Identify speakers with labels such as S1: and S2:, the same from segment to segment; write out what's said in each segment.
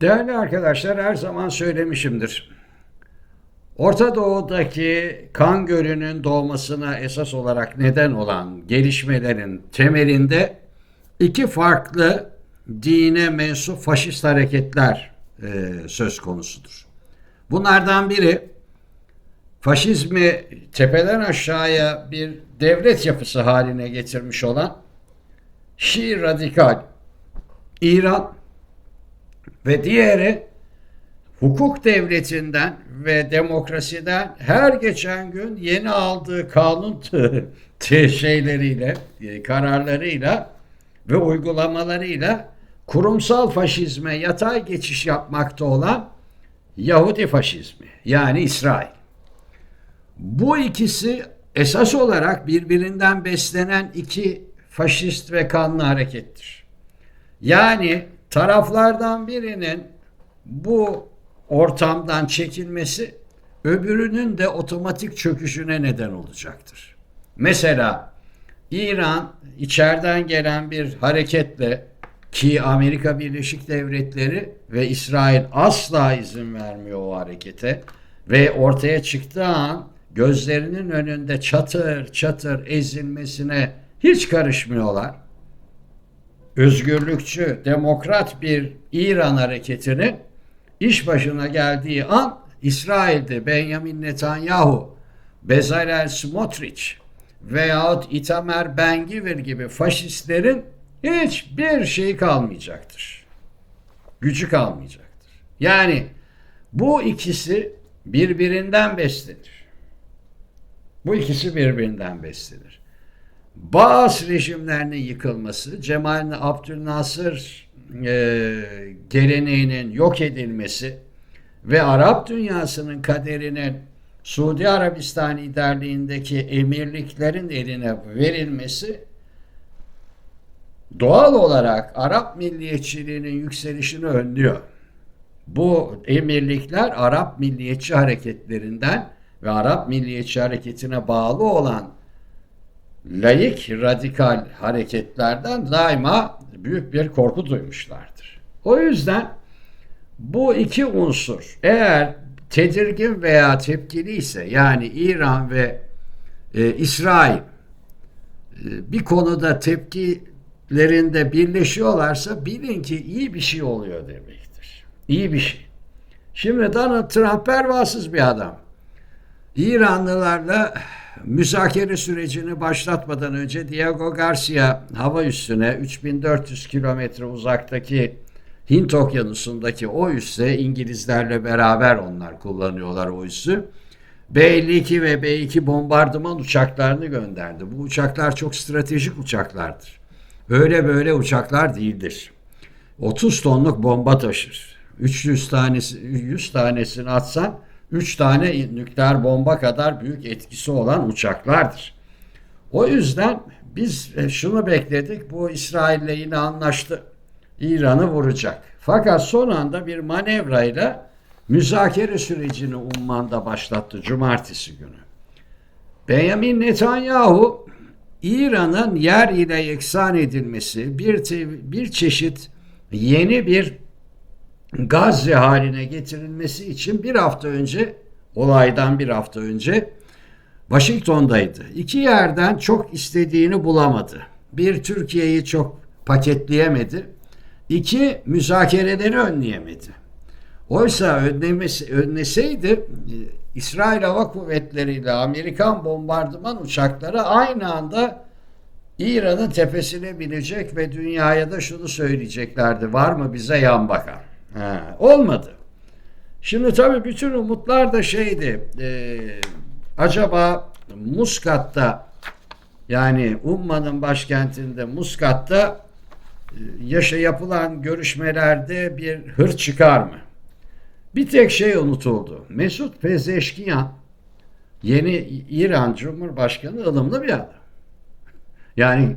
S1: Değerli arkadaşlar her zaman söylemişimdir. Orta Doğu'daki kan gölünün doğmasına esas olarak neden olan gelişmelerin temelinde iki farklı dine mensup faşist hareketler e, söz konusudur. Bunlardan biri faşizmi tepeden aşağıya bir devlet yapısı haline getirmiş olan Şii radikal İran ve diğeri hukuk devletinden ve demokrasiden her geçen gün yeni aldığı kanun şeyleriyle, e, kararlarıyla ve uygulamalarıyla kurumsal faşizme yatay geçiş yapmakta olan Yahudi faşizmi yani İsrail. Bu ikisi esas olarak birbirinden beslenen iki faşist ve kanlı harekettir. Yani taraflardan birinin bu ortamdan çekilmesi öbürünün de otomatik çöküşüne neden olacaktır. Mesela İran içeriden gelen bir hareketle ki Amerika Birleşik Devletleri ve İsrail asla izin vermiyor o harekete ve ortaya çıktığı an gözlerinin önünde çatır çatır ezilmesine hiç karışmıyorlar özgürlükçü, demokrat bir İran hareketinin iş başına geldiği an İsrail'de Benjamin Netanyahu, Bezalel Smotrich veyahut Itamar Ben-Gvir gibi faşistlerin hiçbir şey kalmayacaktır. Gücü kalmayacaktır. Yani bu ikisi birbirinden beslenir. Bu ikisi birbirinden beslenir. Baas rejimlerinin yıkılması, Cemal Abdülnasır e, geleneğinin yok edilmesi ve Arap dünyasının kaderinin Suudi Arabistan liderliğindeki emirliklerin eline verilmesi doğal olarak Arap milliyetçiliğinin yükselişini önlüyor. Bu emirlikler Arap milliyetçi hareketlerinden ve Arap milliyetçi hareketine bağlı olan laik radikal hareketlerden daima büyük bir korku duymuşlardır. O yüzden bu iki unsur eğer tedirgin veya tepkili ise yani İran ve e, İsrail e, bir konuda tepkilerinde birleşiyorlarsa bilin ki iyi bir şey oluyor demektir. İyi bir şey. Şimdi Donald Trump pervasız bir adam. İranlılarla müzakere sürecini başlatmadan önce Diego Garcia hava üssüne 3400 kilometre uzaktaki Hint Okyanusu'ndaki o üsse İngilizlerle beraber onlar kullanıyorlar o üssü. B-52 ve B-2 bombardıman uçaklarını gönderdi. Bu uçaklar çok stratejik uçaklardır. Öyle böyle uçaklar değildir. 30 tonluk bomba taşır. 300 tanesi 100 tanesini atsan 3 tane nükleer bomba kadar büyük etkisi olan uçaklardır. O yüzden biz e, şunu bekledik. Bu İsrail'le yine anlaştı. İran'ı vuracak. Fakat son anda bir manevrayla müzakere sürecini Umman'da başlattı cumartesi günü. Benjamin Netanyahu İran'ın yer ile yeksan edilmesi, bir, bir çeşit yeni bir Gazze haline getirilmesi için bir hafta önce olaydan bir hafta önce Washington'daydı. İki yerden çok istediğini bulamadı. Bir Türkiye'yi çok paketleyemedi. İki müzakereleri önleyemedi. Oysa önlemesi, önleseydi e, İsrail Hava Kuvvetleri ile Amerikan bombardıman uçakları aynı anda İran'ın tepesine binecek ve dünyaya da şunu söyleyeceklerdi. Var mı bize yan bakan? Ha, olmadı. Şimdi tabii bütün umutlar da şeydi. E, acaba Muskat'ta yani Umman'ın başkentinde Muskat'ta e, yaşa yapılan görüşmelerde bir hır çıkar mı? Bir tek şey unutuldu. Mesut Pezeşkiyan yeni İran Cumhurbaşkanı ılımlı bir adam. Yani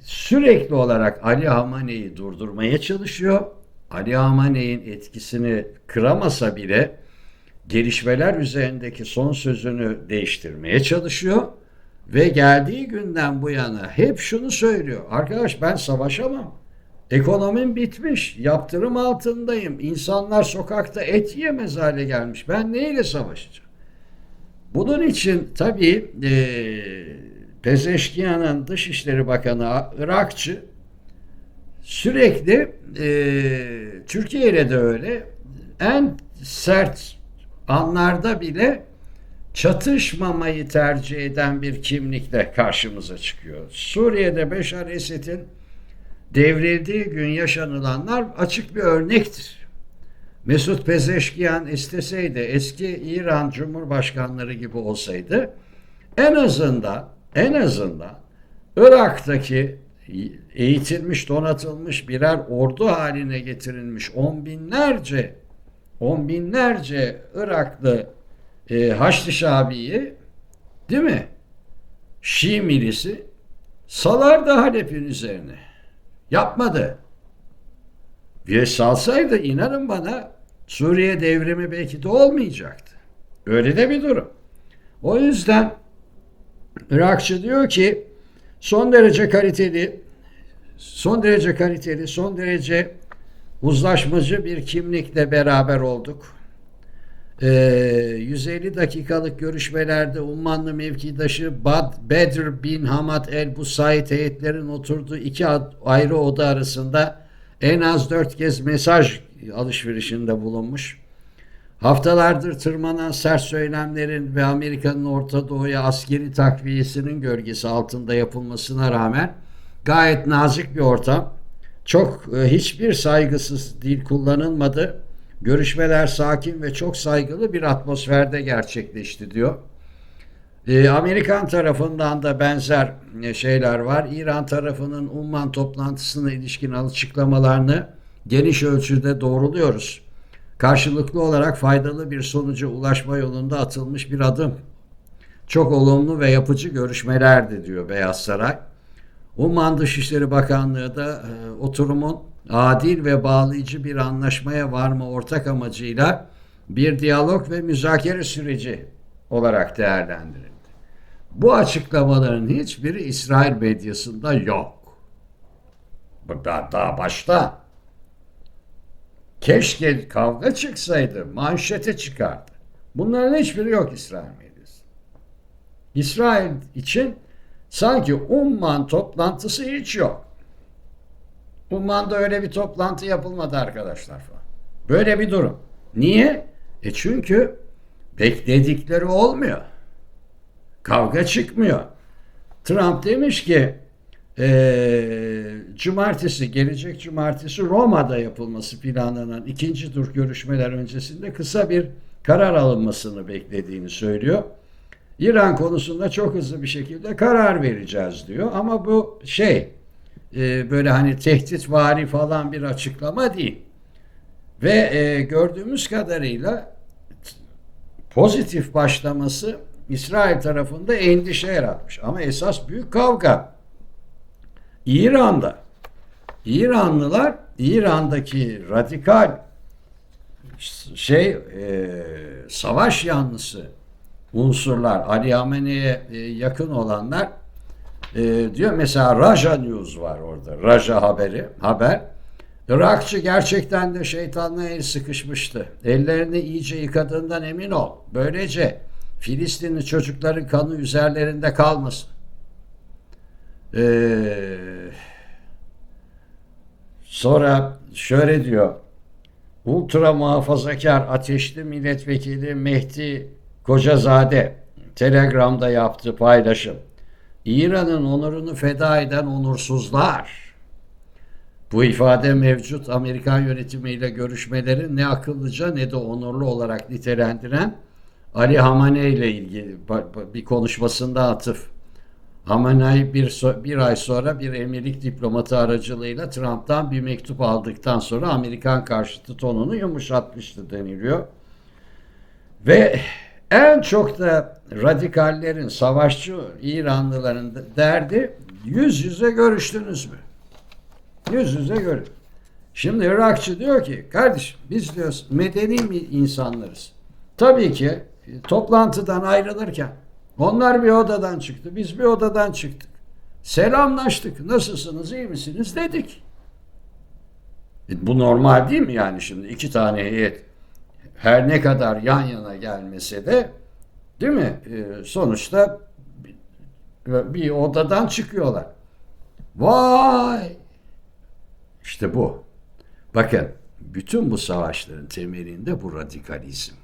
S1: sürekli olarak Ali Hamane'yi durdurmaya çalışıyor. Ali Hamaney'in etkisini kıramasa bile gelişmeler üzerindeki son sözünü değiştirmeye çalışıyor ve geldiği günden bu yana hep şunu söylüyor. Arkadaş ben savaşamam. Ekonomim bitmiş. Yaptırım altındayım. İnsanlar sokakta et yiyemez hale gelmiş. Ben neyle savaşacağım? Bunun için tabii e, Pezeşkiyan'ın Dışişleri Bakanı Irakçı sürekli e, Türkiye de öyle en sert anlarda bile çatışmamayı tercih eden bir kimlikle karşımıza çıkıyor. Suriye'de Beşar Esed'in devrildiği gün yaşanılanlar açık bir örnektir. Mesut Pezeşkiyan isteseydi eski İran Cumhurbaşkanları gibi olsaydı en azından en azından Irak'taki eğitilmiş, donatılmış birer ordu haline getirilmiş on binlerce on binlerce Iraklı e, Haçlı Şabi'yi değil mi? Şii milisi salardı Halep'in üzerine. Yapmadı. Ve salsaydı inanın bana Suriye devrimi belki de olmayacaktı. Öyle de bir durum. O yüzden Irakçı diyor ki son derece kaliteli son derece kaliteli, son derece uzlaşmacı bir kimlikle beraber olduk. Ee, 150 dakikalık görüşmelerde Ummanlı mevkidaşı Bad Bedr bin Hamad el Busaid heyetlerin oturduğu iki ayrı oda arasında en az dört kez mesaj alışverişinde bulunmuş. Haftalardır tırmanan sert söylemlerin ve Amerika'nın Orta Doğu'ya askeri takviyesinin gölgesi altında yapılmasına rağmen gayet nazik bir ortam. Çok e, hiçbir saygısız dil kullanılmadı. Görüşmeler sakin ve çok saygılı bir atmosferde gerçekleşti diyor. E, Amerikan tarafından da benzer e, şeyler var. İran tarafının Umman toplantısına ilişkin açıklamalarını geniş ölçüde doğruluyoruz. Karşılıklı olarak faydalı bir sonuca ulaşma yolunda atılmış bir adım. Çok olumlu ve yapıcı görüşmelerdi diyor Beyaz Saray. Umman Dışişleri Bakanlığı da e, oturumun adil ve bağlayıcı bir anlaşmaya varma ortak amacıyla bir diyalog ve müzakere süreci olarak değerlendirildi. Bu açıklamaların hiçbiri İsrail medyasında yok. Bu da daha başta. Keşke kavga çıksaydı, manşete çıkardı. Bunların hiçbiri yok İsrail medyası. İsrail için sanki Umman toplantısı hiç yok. Umman'da öyle bir toplantı yapılmadı arkadaşlar falan. Böyle bir durum. Niye? E çünkü bekledikleri olmuyor. Kavga çıkmıyor. Trump demiş ki e, cumartesi, gelecek cumartesi Roma'da yapılması planlanan ikinci tur görüşmeler öncesinde kısa bir karar alınmasını beklediğini söylüyor. İran konusunda çok hızlı bir şekilde karar vereceğiz diyor. Ama bu şey e, böyle hani tehdit vari falan bir açıklama değil. Ve e, gördüğümüz kadarıyla pozitif başlaması İsrail tarafında endişe yaratmış. Ama esas büyük kavga İran'da. İranlılar İran'daki radikal şey e, savaş yanlısı unsurlar Ali Hamene'ye e, yakın olanlar e, diyor mesela Raja News var orada. Raja haberi haber. Irakçı gerçekten de şeytanla el sıkışmıştı. Ellerini iyice yıkadığından emin ol. Böylece Filistinli çocukların kanı üzerlerinde kalmasın. Ee, sonra şöyle diyor. Ultra muhafazakar ateşli milletvekili Mehdi Kocazade Telegram'da yaptığı paylaşım. İran'ın onurunu feda eden onursuzlar. Bu ifade mevcut Amerikan yönetimiyle görüşmelerin ne akıllıca ne de onurlu olarak nitelendiren Ali Hamane ile ilgili bir konuşmasında atıf. Hamaney bir, bir ay sonra bir emirlik diplomatı aracılığıyla Trump'tan bir mektup aldıktan sonra Amerikan karşıtı tonunu yumuşatmıştı deniliyor. Ve en çok da radikallerin, savaşçı İranlıların derdi yüz yüze görüştünüz mü? Yüz yüze görün. Şimdi Irakçı diyor ki kardeşim biz diyoruz medeni insanlarız. Tabii ki toplantıdan ayrılırken onlar bir odadan çıktı, biz bir odadan çıktık. Selamlaştık, nasılsınız, iyi misiniz dedik. E, Bu normal değil mi yani şimdi iki tane heyet her ne kadar yan yana gelmese de değil mi? E, sonuçta bir, bir odadan çıkıyorlar. Vay! İşte bu. Bakın bütün bu savaşların temelinde bu radikalizm.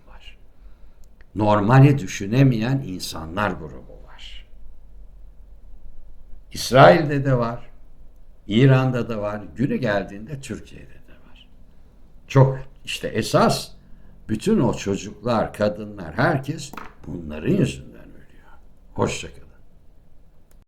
S1: Normali düşünemeyen insanlar grubu var. İsrail'de de var. İran'da da var. Günü geldiğinde Türkiye'de de var. Çok işte esas bütün o çocuklar, kadınlar, herkes bunların yüzünden ölüyor. Hoşçakalın.